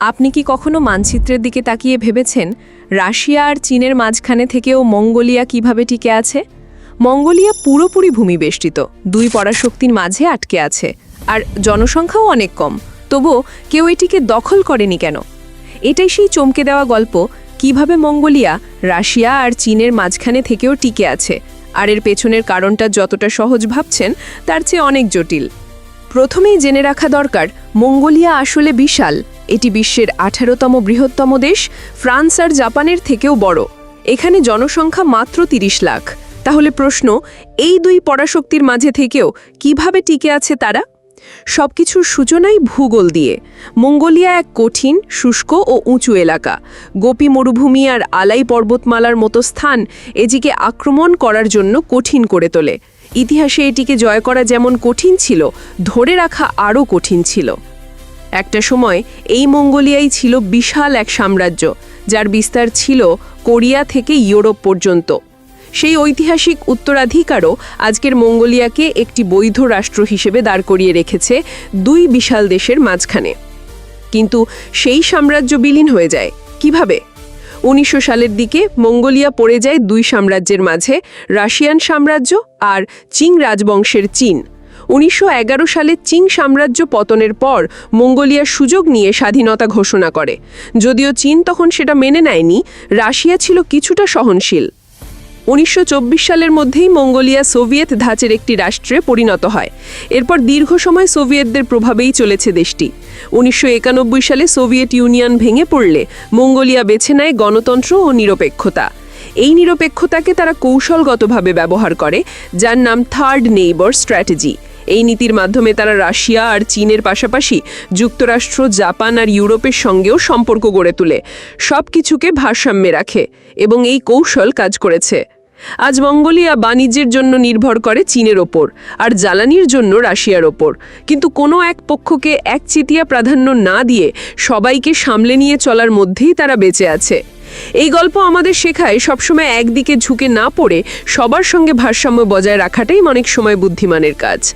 আপনি কি কখনো মানচিত্রের দিকে তাকিয়ে ভেবেছেন, রাশিয়া আর চীনের মাঝখানে থেকেও মঙ্গোলিয়া কীভাবে টিকে আছে? মঙ্গোলিয়া পুরোপুরি ভূমিবেষ্টিত, দুই পরাশক্তির মাঝে আটকে আছে, আর জনসংখ্যাও অনেক কম, তবুও কেউ এটিকে দখল করেনি কেন? এটাই সেই চমকে দেওয়া গল্প, কীভাবে মঙ্গোলিয়া, রাশিয়া আর চীনের মাঝখানে থেকেও টিকে আছে, আর এর পেছনের কারণটা যতটা সহজ ভাবছেন, তার চেয়ে অনেক জটিল। প্রথমেই জেনে রাখা দরকার, মঙ্গোলিয়া আসলে বিশাল। এটি বিশ্বের আঠারোতম বৃহত্তম দেশ, ফ্রান্স আর জাপানের থেকেও বড়। এখানে জনসংখ্যা মাত্র তিরিশ লাখ। তাহলে প্রশ্ন, এই দুই পরাশক্তির মাঝে থেকেও কীভাবে টিকে আছে তারা? সবকিছুর সূচনাই ভূগোল দিয়ে। মঙ্গোলিয়া এক কঠিন, শুষ্ক ও উঁচু এলাকা। গোপী মরুভূমি আর আলাই পর্বতমালার মতো স্থান এটিকে আক্রমণ করার জন্য কঠিন করে তোলে। ইতিহাসে এটিকে জয় করা যেমন কঠিন ছিল, ধরে রাখা আরও কঠিন ছিল। একটা সময় এই মঙ্গোলিয়াই ছিল বিশাল এক সাম্রাজ্য, যার বিস্তার ছিল কোরিয়া থেকে ইউরোপ পর্যন্ত। সেই ঐতিহাসিক উত্তরাধিকারও আজকের মঙ্গোলিয়াকে একটি বৈধ রাষ্ট্র হিসেবে দাঁড় করিয়ে রেখেছে দুই বিশাল দেশের মাঝখানে। কিন্তু সেই সাম্রাজ্য বিলীন হয়ে যায়। কীভাবে? উনিশশো সালের দিকে মঙ্গোলিয়া পড়ে যায় দুই সাম্রাজ্যের মাঝে, রাশিয়ান সাম্রাজ্য আর চিং রাজবংশের চীন। উনিশশো এগারো সালে চিং সাম্রাজ্য পতনের পর মঙ্গোলিয়া সুযোগ নিয়ে স্বাধীনতা ঘোষণা করে। যদিও চীন তখন সেটা মেনে নেয়নি, রাশিয়া ছিল কিছুটা সহনশীল। উনিশশো চব্বিশ সালের মধ্যেই মঙ্গোলিয়া সোভিয়েত ধাঁচের একটি রাষ্ট্রে পরিণত হয়। এরপর দীর্ঘ সময় সোভিয়েতদের প্রভাবেই চলেছে দেশটি। উনিশশো একানব্বই সালে সোভিয়েত ইউনিয়ন ভেঙে পড়লে মঙ্গোলিয়া বেছে নেয় গণতন্ত্র ও নিরপেক্ষতা। এই নিরপেক্ষতাকে তারা কৌশলগতভাবে ব্যবহার করে, যার নাম থার্ড নেইবর স্ট্র্যাটেজি এই নীতির মাধ্যমে তারা রাশিয়া আর চীনের পাশাপাশি যুক্তরাষ্ট্র, জাপান আর ইউরোপের সঙ্গেও সম্পর্ক গড়ে তোলে। সব কিছুকে ভারসাম্যে রাখে এবং এই কৌশল কাজ করেছে। আজ মঙ্গোলিয়া বাণিজ্যের জন্য নির্ভর করে চীনের ওপর আর জ্বালানির জন্য রাশিয়ার ওপর। কিন্তু কোনো এক পক্ষকে এক চিতিয়া প্রাধান্য না দিয়ে সবাইকে সামলে নিয়ে চলার মধ্যেই তারা বেঁচে আছে। এই গল্প আমাদের শেখায় সবসময় একদিকে ঝুঁকে না পড়ে সবার সঙ্গে ভারসাম্য বজায় রাখাটাই অনেক সময় বুদ্ধিমানের কাজ।